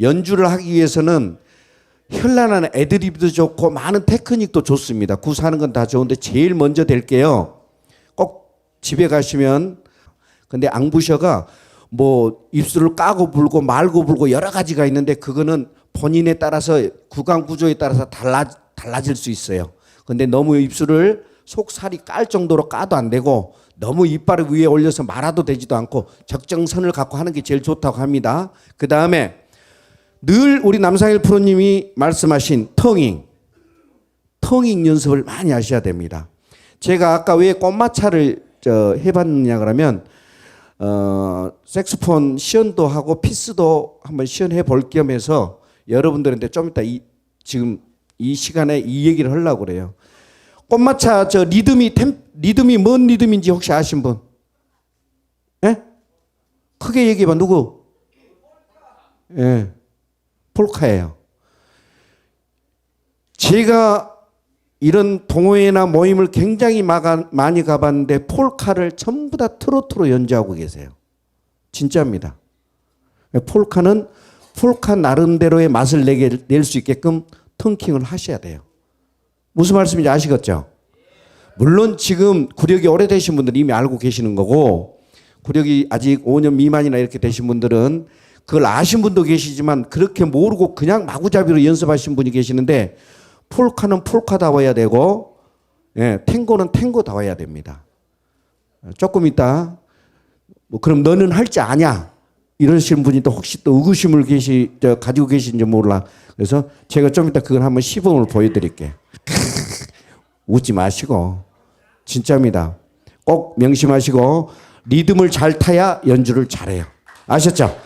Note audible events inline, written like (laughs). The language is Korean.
연주를 하기 위해서는 현란한 애드립도 좋고 많은 테크닉도 좋습니다. 구사하는 건 다 좋은데 제일 먼저 될 게요. 꼭 집에 가시면 근데 앙부셔가 뭐 입술을 까고 불고 말고 불고 여러 가지가 있는데 그거는 본인에 따라서 구강 구조에 따라서 달라 달라질 수 있어요. 근데 너무 입술을 속살이 깔 정도로 까도 안 되고 너무 이빨을 위에 올려서 말아도 되지도 않고 적정선을 갖고 하는 게 제일 좋다고 합니다. 그 다음에 늘 우리 남상일 프로님이 말씀하신 텅잉, 텅잉 연습을 많이 하셔야 됩니다. 제가 아까 왜 꽃마차를 저 해봤느냐 그러면 어 색소폰 시연도 하고 피스도 한번 시연해 볼 겸 해서 여러분들한테 좀 이따 이 지금 이 시간에 이 얘기를 하려고 그래요. 꽃마차 저 리듬이 템 리듬이 뭔 리듬인지 혹시 아신 분? 예? 크게 얘기해 봐. 누구? 예. 폴카예요. 제가 이런 동호회나 모임을 굉장히 많이 가봤는데 폴카를 전부 다 트로트로 연주하고 계세요. 진짜입니다. 폴카는 폴카 나름대로의 맛을 내게 낼 수 있게끔 턴킹을 하셔야 돼요. 무슨 말씀인지 아시겠죠? 물론 지금 구력이 오래되신 분들은 이미 알고 계시는 거고 구력이 아직 5년 미만이나 이렇게 되신 분들은 그걸 아신 분도 계시지만 그렇게 모르고 그냥 마구잡이로 연습하신 분이 계시는데 폴카는 폴카다워야 되고 예, 탱고는 탱고다워야 됩니다. 조금 있다. 뭐 그럼 너는 할 줄 아냐 이러시는 분이 또 혹시 또 의구심을 계시 저, 가지고 계신지 몰라. 그래서 제가 좀 이따 그걸 한번 시범을 보여드릴게. (laughs) 웃지 마시고. 진짜입니다. 꼭 명심하시고 리듬을 잘 타야 연주를 잘해요. 아셨죠?